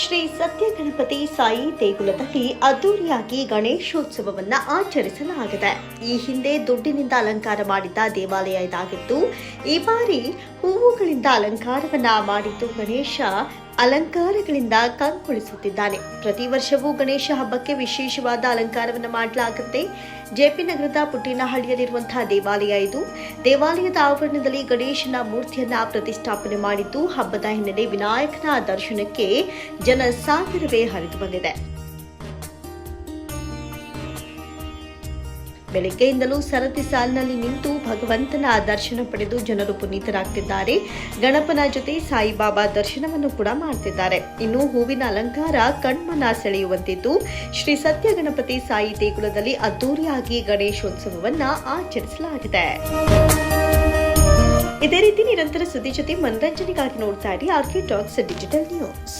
ಶ್ರೀ ಸತ್ಯ ಗಣಪತಿ ಸಾಯಿ ದೇಗುಲದಲ್ಲಿ ಅದ್ದೂರಿಯಾಗಿ ಗಣೇಶೋತ್ಸವವನ್ನ ಆಚರಿಸಲಾಗಿದೆ. ಈ ಹಿಂದೆ ದುಡ್ಡಿನಿಂದ ಅಲಂಕಾರ ಮಾಡಿದ್ದ ದೇವಾಲಯ ಇದಾಗಿತ್ತು ಈ ಬಾರಿ ಹೂವುಗಳಿಂದ ಅಲಂಕಾರವನ್ನ ಮಾಡಿದ್ದು ಗಣೇಶ ಅಲಂಕಾರಗಳಿಂದ ಕಂಗೊಳಿಸುತ್ತಿದ್ದಾನೆ ಪ್ರತಿ ವರ್ಷವೂ ಗಣೇಶ ಹಬ್ಬಕ್ಕೆ ವಿಶೇಷವಾದ ಅಲಂಕಾರವನ್ನು ಮಾಡಲಾಗುತ್ತೆ. ಜೆಪಿ ನಗರದ ಪುಟ್ಟಿನಹಳ್ಳಿಯಲ್ಲಿರುವಂತಹ ದೇವಾಲಯ ಇದು. ದೇವಾಲಯದ ಆವರಣದಲ್ಲಿ ಗಣೇಶನ ಮೂರ್ತಿಯನ್ನ ಪ್ರತಿಷ್ಠಾಪನೆ ಮಾಡಿದ್ದು, ಹಬ್ಬದ ಹಿನ್ನೆಲೆ ವಿನಾಯಕನ ದರ್ಶನಕ್ಕೆ ಜನ ಸಾಗರವೇ ಹರಿದು ಬಂದಿದೆ. ಬೆಳಗ್ಗೆಯಿಂದಲೂ ಸರತಿ ಸಾಲಿನಲ್ಲಿ ನಿಂತು ಭಗವಂತನ ದರ್ಶನ ಪಡೆದು ಜನರು ಪುನೀತರಾಗ್ತಿದ್ದಾರೆ. ಗಣಪನ ಜೊತೆ ಸಾಯಿಬಾಬಾ ದರ್ಶನವನ್ನು ಕೂಡ ಮಾಡ್ತಿದ್ದಾರೆ. ಇನ್ನು ಹೂವಿನ ಅಲಂಕಾರ ಕಣ್ಮನ ಸೆಳೆಯುವಂತಿದ್ದು. ಶ್ರೀ ಸತ್ಯ ಗಣಪತಿ ಸಾಯಿ ದೇಗುಲದಲ್ಲಿ ಅದ್ದೂರಿಯಾಗಿ ಗಣೇಶೋತ್ಸವವನ್ನ ಆಚರಿಸಲಾಗಿದೆ. ಇದೇ ರೀತಿ ನಿರಂತರ ಸುದ್ದಿ ಜೊತೆ ಮನರಂಜನೆಗಾಗಿ ನೋಡ್ತಾ ಇರಿ ಆರ್ಕೆ ಟಾಕ್ಸ್ ಡಿಜಿಟಲ್ ನ್ಯೂಸ್.